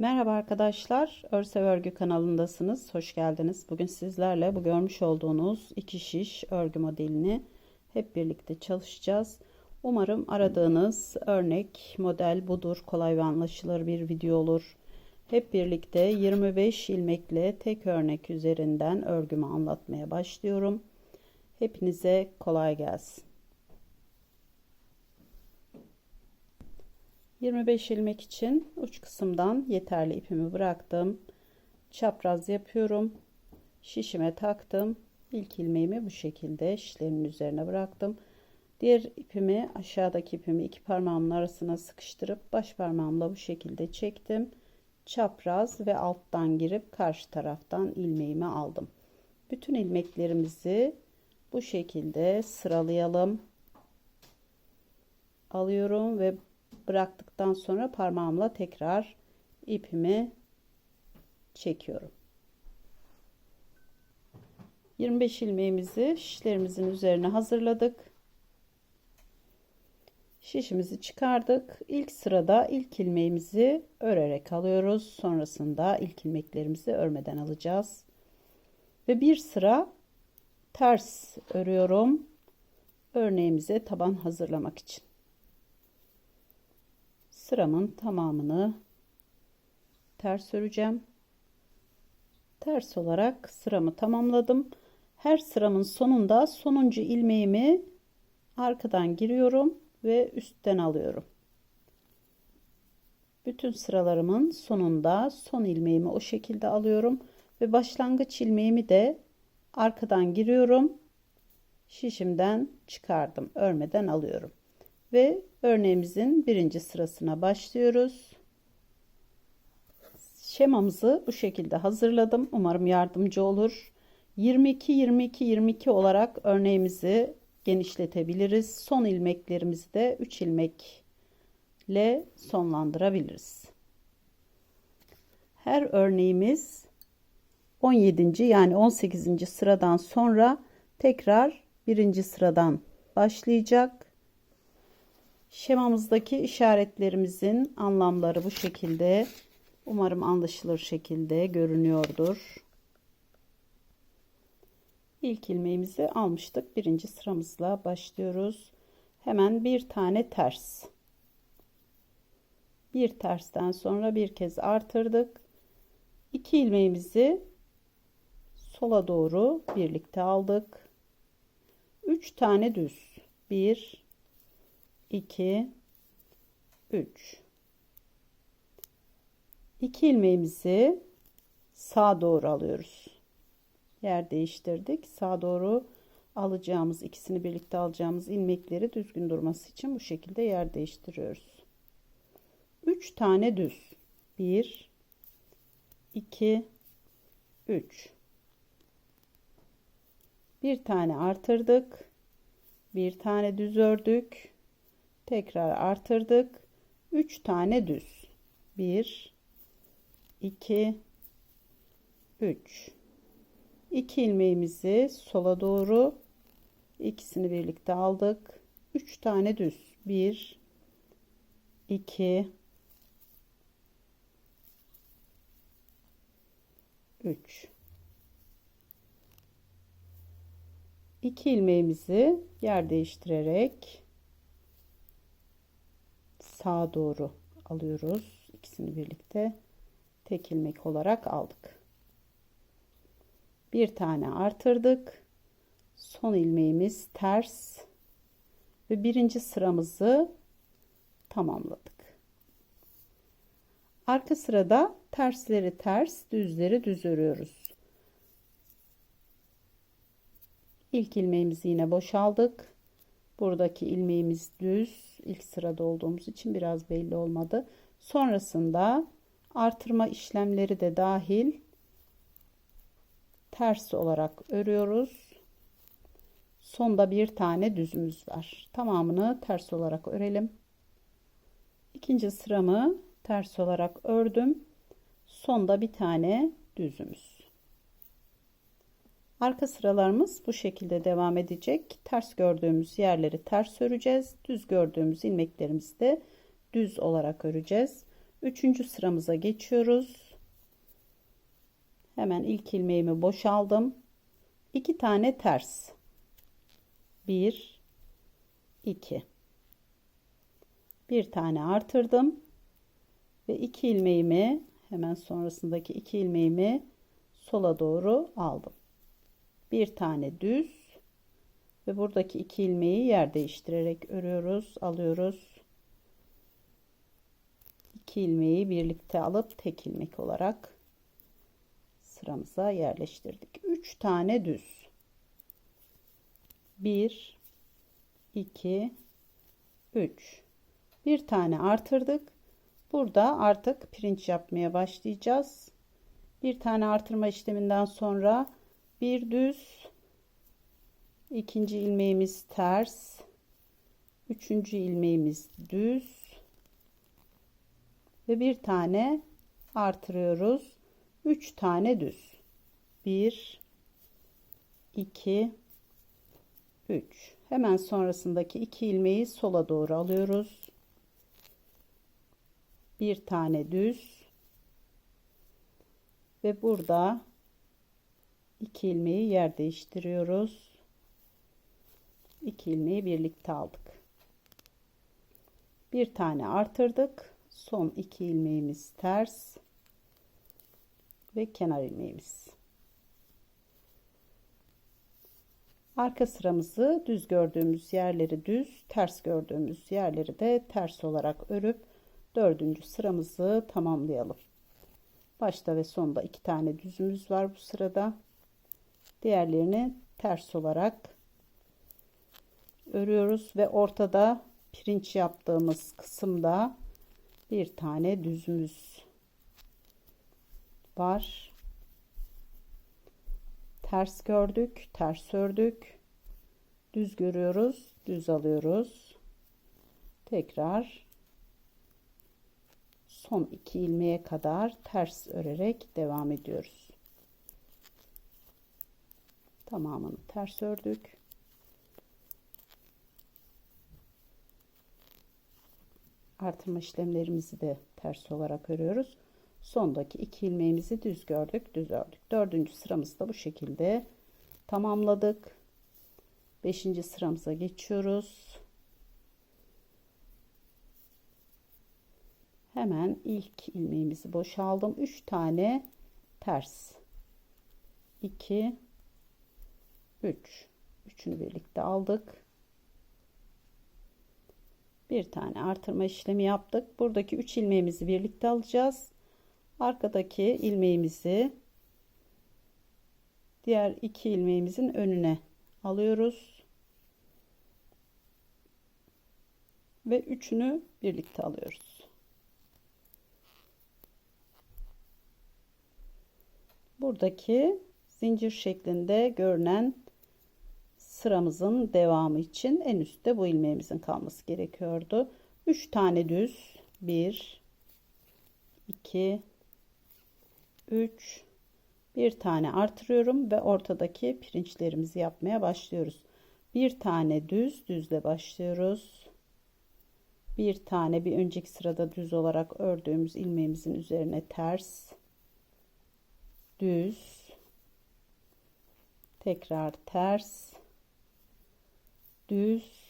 Merhaba arkadaşlar, Örsev Örgü kanalındasınız. Hoş geldiniz. Bugün sizlerle bu görmüş olduğunuz iki şiş örgü modelini hep birlikte çalışacağız. Umarım aradığınız örnek model budur. Kolay ve anlaşılır bir video olur. Hep birlikte 25 ilmekle tek örnek üzerinden örgümü anlatmaya başlıyorum. Hepinize kolay gelsin. 25 ilmek için uç kısımdan yeterli ipimi bıraktım. Çapraz yapıyorum. Şişime taktım. İlk ilmeğimi bu şekilde şişlerin üzerine bıraktım. Diğer ipimi aşağıdaki ipimi iki parmağımın arasına sıkıştırıp baş parmağımla bu şekilde çektim. Çapraz ve alttan girip karşı taraftan ilmeğimi aldım. Bütün ilmeklerimizi bu şekilde sıralayalım. Alıyorum ve bıraktıktan sonra parmağımla tekrar ipimi çekiyorum. 25 ilmeğimizi şişlerimizin üzerine hazırladık. Şişimizi çıkardık. İlk sırada ilk ilmeğimizi örerek alıyoruz. Sonrasında ilk ilmeklerimizi örmeden alacağız. Ve bir sıra ters örüyorum. Örneğimize taban hazırlamak için sıramın tamamını ters öreceğim. Ters olarak sıramı tamamladım. Her sıramın sonunda sonuncu ilmeğimi arkadan giriyorum ve üstten alıyorum. Bütün sıralarımın sonunda son ilmeğimi o şekilde alıyorum ve başlangıç ilmeğimi de arkadan giriyorum. Şişimden çıkardım. Örmeden alıyorum ve örneğimizin birinci sırasına başlıyoruz. Şemamızı bu şekilde hazırladım. Umarım yardımcı olur. 22 22 22 olarak örneğimizi genişletebiliriz. Son ilmeklerimizi de 3 ilmekle sonlandırabiliriz. Her örneğimiz 17. yani 18. sıradan sonra tekrar birinci sıradan başlayacak Şemamızdaki işaretlerimizin anlamları bu şekilde. Umarım anlaşılır şekilde görünüyordur. İlk ilmeğimizi almıştık. Birinci sıramızla başlıyoruz. Hemen bir tane ters. Bir tersten sonra bir kez artırdık. İki ilmeğimizi sola doğru birlikte aldık. Üç tane düz. Bir, 2 3 2 ilmeğimizi sağa doğru alıyoruz. Yer değiştirdik. Sağa doğru alacağımız ikisini birlikte alacağımız ilmekleri düzgün durması için bu şekilde yer değiştiriyoruz. 3 tane düz. 1 2 3 bir tane artırdık. Bir tane düz ördük tekrar artırdık. 3 tane düz. 1 2 3 2 ilmeğimizi sola doğru ikisini birlikte aldık. 3 tane düz. 1 2 3 2 ilmeğimizi yer değiştirerek sağa doğru alıyoruz. İkisini birlikte tek ilmek olarak aldık. Bir tane artırdık. Son ilmeğimiz ters ve birinci sıramızı tamamladık. Arka sırada tersleri ters, düzleri düz örüyoruz. İlk ilmeğimizi yine boşaldık. Buradaki ilmeğimiz düz, ilk sırada olduğumuz için biraz belli olmadı. Sonrasında artırma işlemleri de dahil ters olarak örüyoruz. Sonda bir tane düzümüz var. Tamamını ters olarak örelim. İkinci sıramı ters olarak ördüm. Sonda bir tane düzümüz. Arka sıralarımız bu şekilde devam edecek. Ters gördüğümüz yerleri ters öreceğiz. Düz gördüğümüz ilmeklerimizi de düz olarak öreceğiz. Üçüncü sıramıza geçiyoruz. Hemen ilk ilmeğimi boşaldım. İki tane ters. Bir, iki. Bir tane artırdım. Ve iki ilmeğimi hemen sonrasındaki iki ilmeğimi sola doğru aldım. Bir tane düz ve buradaki iki ilmeği yer değiştirerek örüyoruz, alıyoruz. İki ilmeği birlikte alıp tek ilmek olarak sıramıza yerleştirdik. 3 tane düz. 1 2 3 bir tane artırdık. Burada artık pirinç yapmaya başlayacağız. Bir tane artırma işleminden sonra bir düz. İkinci ilmeğimiz ters. Üçüncü ilmeğimiz düz. Ve bir tane artırıyoruz. 3 tane düz. 1 2 3 hemen sonrasındaki iki ilmeği sola doğru alıyoruz. Bir tane düz. Ve burada iki ilmeği yer değiştiriyoruz. 2 ilmeği birlikte aldık. Bir tane artırdık. Son iki ilmeğimiz ters ve kenar ilmeğimiz. Arka sıramızı düz gördüğümüz yerleri düz ters gördüğümüz yerleri de ters olarak örüp dördüncü sıramızı tamamlayalım. Başta ve sonda iki tane düzümüz var bu sırada diğerlerini ters olarak örüyoruz ve ortada pirinç yaptığımız kısımda bir tane düzümüz var. Ters gördük, ters ördük. Düz görüyoruz, düz alıyoruz. Tekrar son iki ilmeğe kadar ters örerek devam ediyoruz. Tamamını ters ördük. artırma işlemlerimizi de ters olarak örüyoruz. Sondaki iki ilmeğimizi düz gördük, düz ördük. Dördüncü sıramızı da bu şekilde tamamladık. Beşinci sıramıza geçiyoruz. Hemen ilk ilmeğimizi boşaldım. Üç tane ters. 2 3 üçünü birlikte aldık bir tane artırma işlemi yaptık. Buradaki 3 ilmeğimizi birlikte alacağız. Arkadaki ilmeğimizi diğer iki ilmeğimizin önüne alıyoruz. Ve üçünü birlikte alıyoruz. Buradaki zincir şeklinde görünen sıramızın devamı için en üstte bu ilmeğimizin kalması gerekiyordu. 3 tane düz 1 2 3 bir tane artırıyorum ve ortadaki pirinçlerimizi yapmaya başlıyoruz. Bir tane düz düzle başlıyoruz. Bir tane bir önceki sırada düz olarak ördüğümüz ilmeğimizin üzerine ters düz tekrar ters düz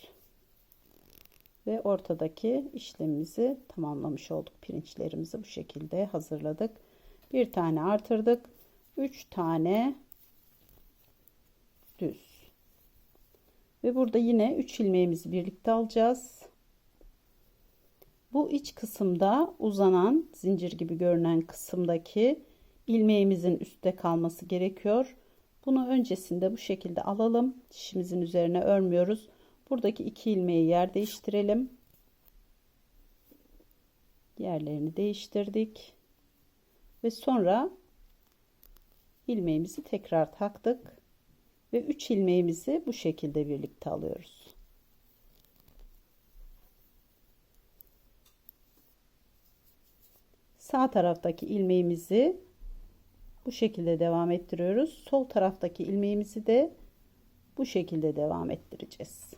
ve ortadaki işlemimizi tamamlamış olduk. Pirinçlerimizi bu şekilde hazırladık. Bir tane artırdık. Üç tane düz. Ve burada yine 3 ilmeğimizi birlikte alacağız. Bu iç kısımda uzanan zincir gibi görünen kısımdaki ilmeğimizin üstte kalması gerekiyor. Bunu öncesinde bu şekilde alalım. Dişimizin üzerine örmüyoruz. Buradaki iki ilmeği yer değiştirelim. Yerlerini değiştirdik. Ve sonra ilmeğimizi tekrar taktık. Ve 3 ilmeğimizi bu şekilde birlikte alıyoruz. Sağ taraftaki ilmeğimizi bu şekilde devam ettiriyoruz. Sol taraftaki ilmeğimizi de bu şekilde devam ettireceğiz.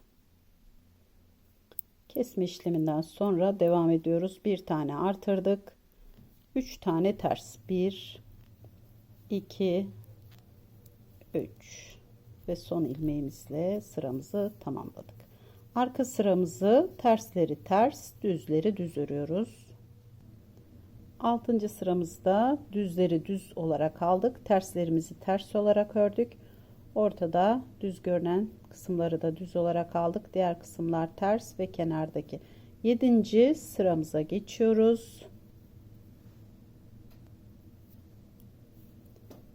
Kesme işleminden sonra devam ediyoruz. Bir tane artırdık. 3 tane ters 1 2 3 ve son ilmeğimizle sıramızı tamamladık arka sıramızı tersleri ters düzleri düz örüyoruz 6. sıramızda düzleri düz olarak aldık. Terslerimizi ters olarak ördük. Ortada düz görünen kısımları da düz olarak aldık. Diğer kısımlar ters ve kenardaki. 7. sıramıza geçiyoruz.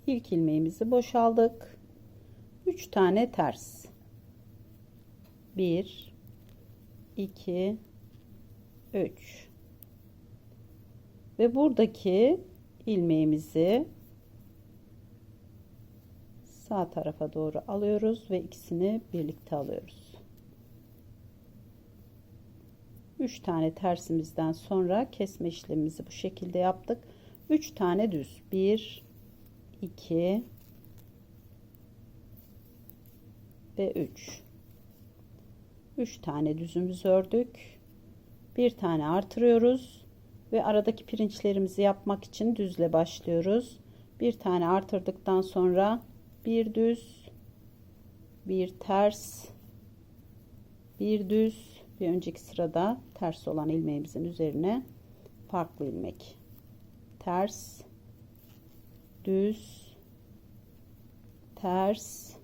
İlk ilmeğimizi boşaldık. 3 tane ters. 1 2 3 ve buradaki ilmeğimizi sağ tarafa doğru alıyoruz ve ikisini birlikte alıyoruz. 3 tane tersimizden sonra kesme işlemimizi bu şekilde yaptık. 3 tane düz. 1 2 ve 3 3 tane düzümüz ördük. Bir tane artırıyoruz ve aradaki pirinçlerimizi yapmak için düzle başlıyoruz. Bir tane artırdıktan sonra bir düz bir ters bir düz bir önceki sırada ters olan ilmeğimizin üzerine farklı ilmek. Ters düz ters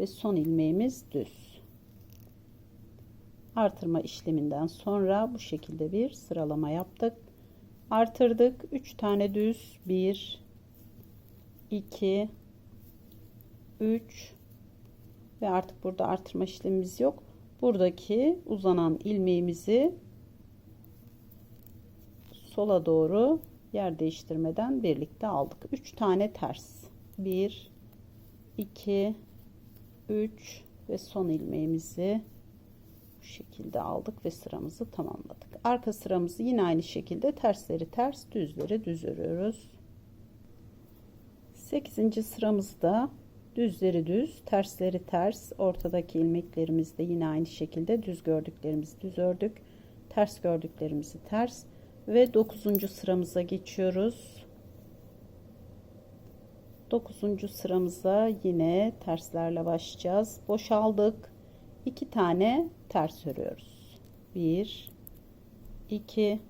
ve son ilmeğimiz düz artırma işleminden sonra bu şekilde bir sıralama yaptık. Artırdık. 3 tane düz. 1 2 3 ve artık burada artırma işlemimiz yok. Buradaki uzanan ilmeğimizi sola doğru yer değiştirmeden birlikte aldık. 3 tane ters. 1 2 3 ve son ilmeğimizi bu şekilde aldık ve sıramızı tamamladık arka sıramızı yine aynı şekilde tersleri ters düzleri düz örüyoruz 8. sıramızda düzleri düz tersleri ters ortadaki ilmeklerimizi de yine aynı şekilde düz gördüklerimizi düz ördük ters gördüklerimizi ters ve 9. sıramıza geçiyoruz 9. sıramıza yine terslerle başlayacağız boşaldık 2 tane ters örüyoruz 1 2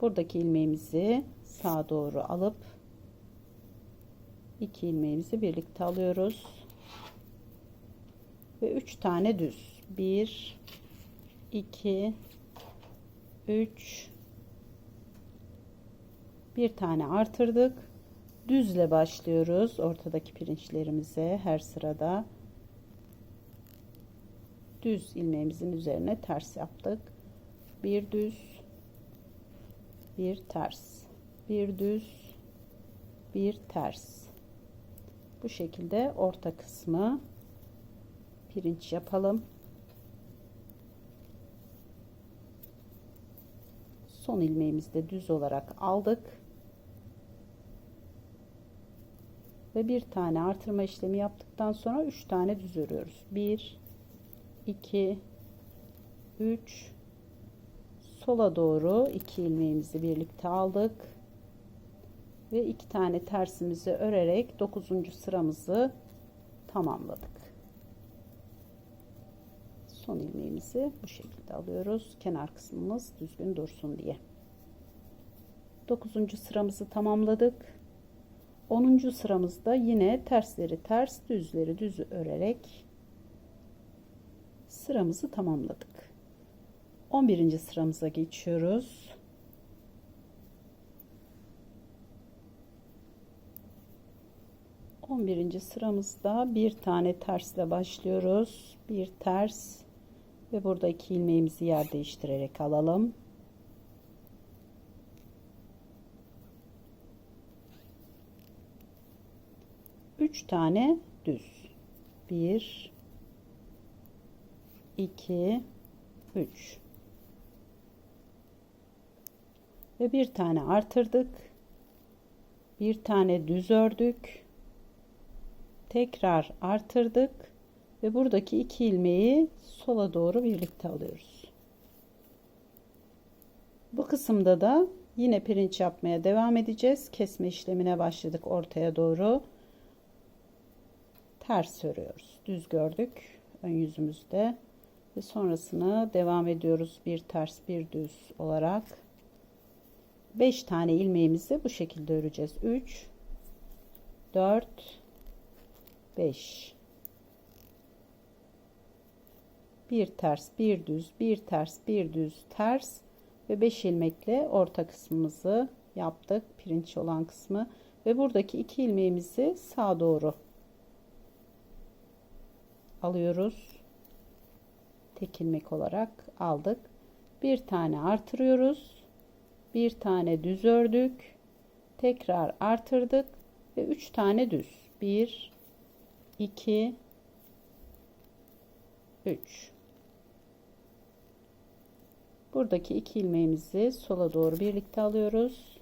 buradaki ilmeğimizi sağa doğru alıp 2 ilmeğimizi birlikte alıyoruz. Ve 3 tane düz. 1 2 3 bir tane artırdık. Düzle başlıyoruz ortadaki pirinçlerimize her sırada düz ilmeğimizin üzerine ters yaptık. Bir düz bir ters. Bir düz bir ters. Bu şekilde orta kısmı pirinç yapalım. Son ilmeğimizi de düz olarak aldık. Ve bir tane artırma işlemi yaptıktan sonra 3 tane düz örüyoruz. 1 2 3 sola doğru 2 ilmeğimizi birlikte aldık ve iki tane tersimizi örerek 9. sıramızı tamamladık son ilmeğimizi bu şekilde alıyoruz kenar kısmımız düzgün dursun diye 9. sıramızı tamamladık 10. sıramızda yine tersleri ters düzleri düz örerek sıramızı tamamladık 11. sıramıza geçiyoruz 11. sıramızda bir tane tersle başlıyoruz bir ters ve burada iki ilmeğimizi yer değiştirerek alalım 3 tane düz 1 2 3 ve bir tane artırdık bir tane düz ördük tekrar artırdık ve buradaki iki ilmeği sola doğru birlikte alıyoruz bu kısımda da Yine pirinç yapmaya devam edeceğiz. Kesme işlemine başladık ortaya doğru. Ters örüyoruz. Düz gördük ön yüzümüzde. Ve sonrasını devam ediyoruz. Bir ters bir düz olarak. 5 tane ilmeğimizi bu şekilde öreceğiz. 3 4 5 bir ters bir düz bir ters bir düz ters ve 5 ilmekle orta kısmımızı yaptık pirinç olan kısmı ve buradaki iki ilmeğimizi sağa doğru alıyoruz tek ilmek olarak aldık. Bir tane artırıyoruz. Bir tane düz ördük. Tekrar artırdık ve 3 tane düz. 1 2 3 buradaki iki ilmeğimizi sola doğru birlikte alıyoruz.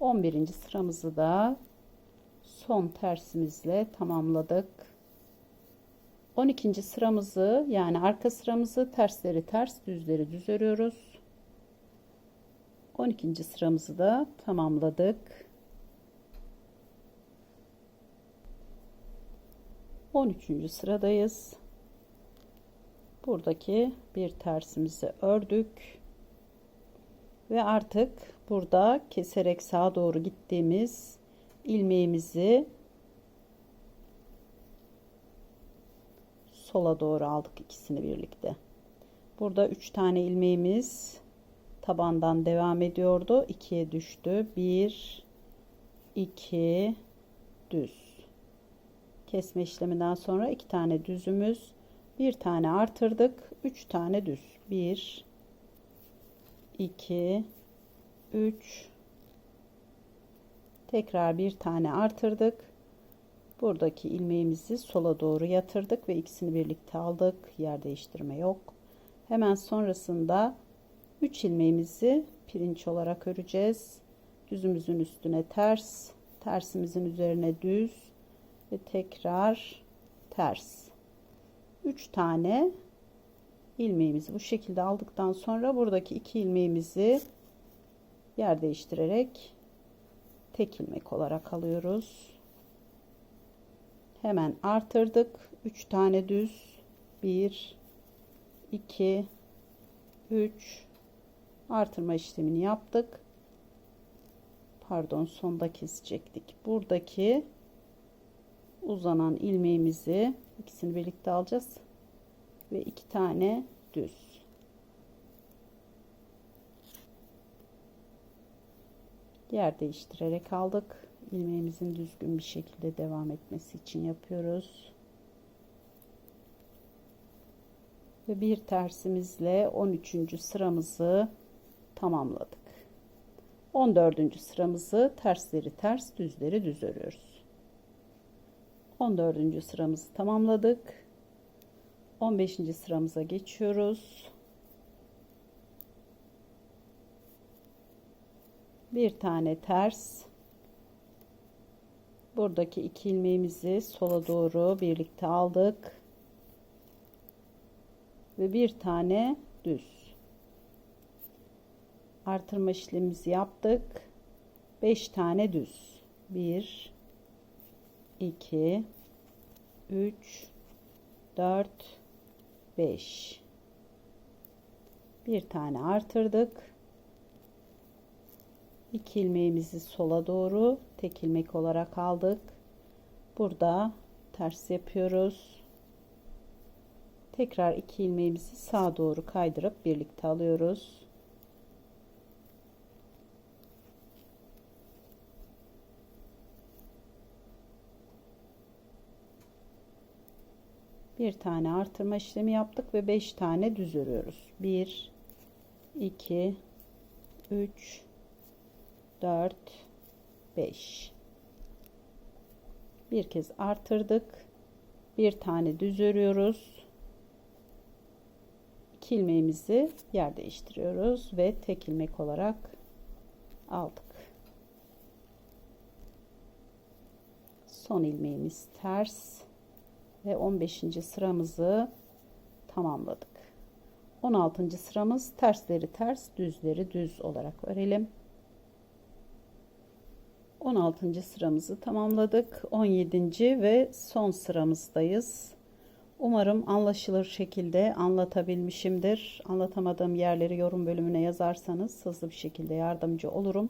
11. sıramızı da son tersimizle tamamladık 12. sıramızı yani arka sıramızı tersleri ters düzleri düz örüyoruz 12. sıramızı da tamamladık 13. sıradayız buradaki bir tersimizi ördük ve artık burada keserek sağa doğru gittiğimiz ilmeğimizi sola doğru aldık ikisini birlikte burada üç tane ilmeğimiz tabandan devam ediyordu ikiye düştü bir iki düz kesme işleminden sonra iki tane düzümüz bir tane artırdık. Üç tane düz. Bir, iki, üç. Tekrar bir tane artırdık. Buradaki ilmeğimizi sola doğru yatırdık ve ikisini birlikte aldık. Yer değiştirme yok. Hemen sonrasında 3 ilmeğimizi pirinç olarak öreceğiz. Düzümüzün üstüne ters, tersimizin üzerine düz ve tekrar ters. 3 tane ilmeğimizi bu şekilde aldıktan sonra buradaki iki ilmeğimizi yer değiştirerek tek ilmek olarak alıyoruz. Hemen artırdık. 3 tane düz 1 2 3 artırma işlemini yaptık. Pardon sonda kesecektik. Buradaki uzanan ilmeğimizi ikisini birlikte alacağız ve iki tane düz yer değiştirerek aldık ilmeğimizin düzgün bir şekilde devam etmesi için yapıyoruz ve bir tersimizle 13. sıramızı tamamladık 14. sıramızı tersleri ters düzleri düz örüyoruz 14. sıramızı tamamladık. 15. sıramıza geçiyoruz. Bir tane ters. Buradaki iki ilmeğimizi sola doğru birlikte aldık. Ve bir tane düz. Artırma işlemimizi yaptık. 5 tane düz. 1 2 3 4 5 bir tane artırdık 2 ilmeğimizi sola doğru tek ilmek olarak aldık. Burada ters yapıyoruz. Tekrar 2 ilmeğimizi sağa doğru kaydırıp birlikte alıyoruz. Bir tane artırma işlemi yaptık ve 5 tane düz örüyoruz. 1 2 3 4 5 bir kez artırdık bir tane düz örüyoruz 2 ilmeğimizi yer değiştiriyoruz ve tek ilmek olarak aldık son ilmeğimiz ters ve 15. sıramızı tamamladık. 16. sıramız tersleri ters düzleri düz olarak örelim. 16. sıramızı tamamladık. 17. ve son sıramızdayız. Umarım anlaşılır şekilde anlatabilmişimdir. Anlatamadığım yerleri yorum bölümüne yazarsanız hızlı bir şekilde yardımcı olurum.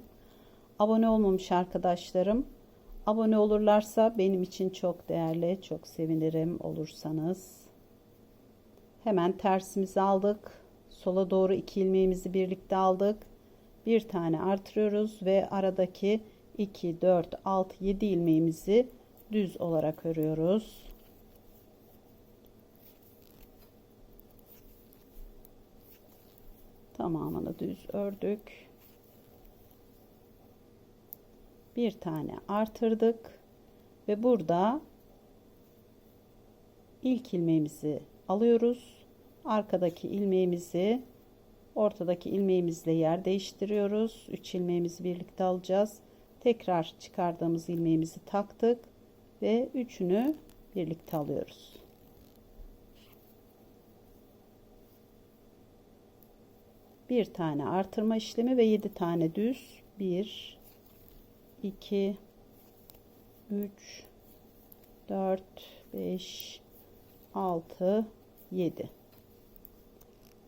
Abone olmamış arkadaşlarım abone olurlarsa benim için çok değerli, çok sevinirim olursanız. Hemen tersimizi aldık. Sola doğru iki ilmeğimizi birlikte aldık. Bir tane artırıyoruz ve aradaki 2, 4, 6, 7 ilmeğimizi düz olarak örüyoruz. Tamamını düz ördük. Bir tane artırdık ve burada ilk ilmeğimizi alıyoruz. Arkadaki ilmeğimizi ortadaki ilmeğimizle yer değiştiriyoruz. 3 ilmeğimizi birlikte alacağız. Tekrar çıkardığımız ilmeğimizi taktık ve üçünü birlikte alıyoruz. Bir tane artırma işlemi ve 7 tane düz. 1 2 3 4 5 6 7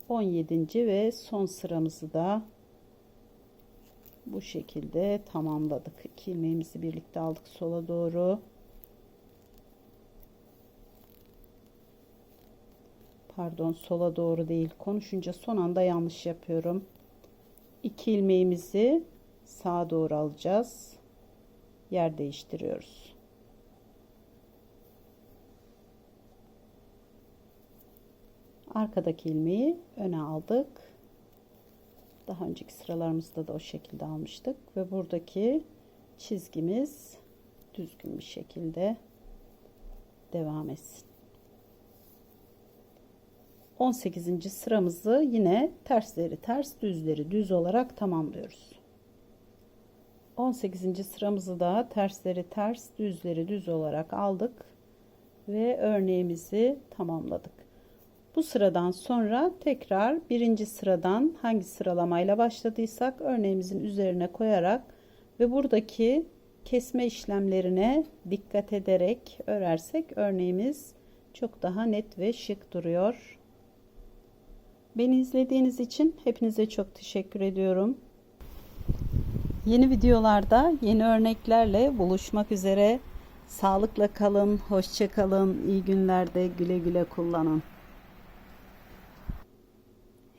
17. ve son sıramızı da bu şekilde tamamladık. İki ilmeğimizi birlikte aldık sola doğru. Pardon sola doğru değil. Konuşunca son anda yanlış yapıyorum. İki ilmeğimizi sağa doğru alacağız. Yer değiştiriyoruz. Arkadaki ilmeği öne aldık. Daha önceki sıralarımızda da o şekilde almıştık ve buradaki çizgimiz düzgün bir şekilde devam etsin. 18. sıramızı yine tersleri ters düzleri düz olarak tamamlıyoruz. 18. sıramızı da tersleri ters düzleri düz olarak aldık ve örneğimizi tamamladık. Bu sıradan sonra tekrar birinci sıradan hangi sıralamayla başladıysak örneğimizin üzerine koyarak ve buradaki kesme işlemlerine dikkat ederek örersek örneğimiz çok daha net ve şık duruyor. Beni izlediğiniz için hepinize çok teşekkür ediyorum. Yeni videolarda yeni örneklerle buluşmak üzere. Sağlıkla kalın, hoşça kalın, iyi günlerde güle güle kullanın.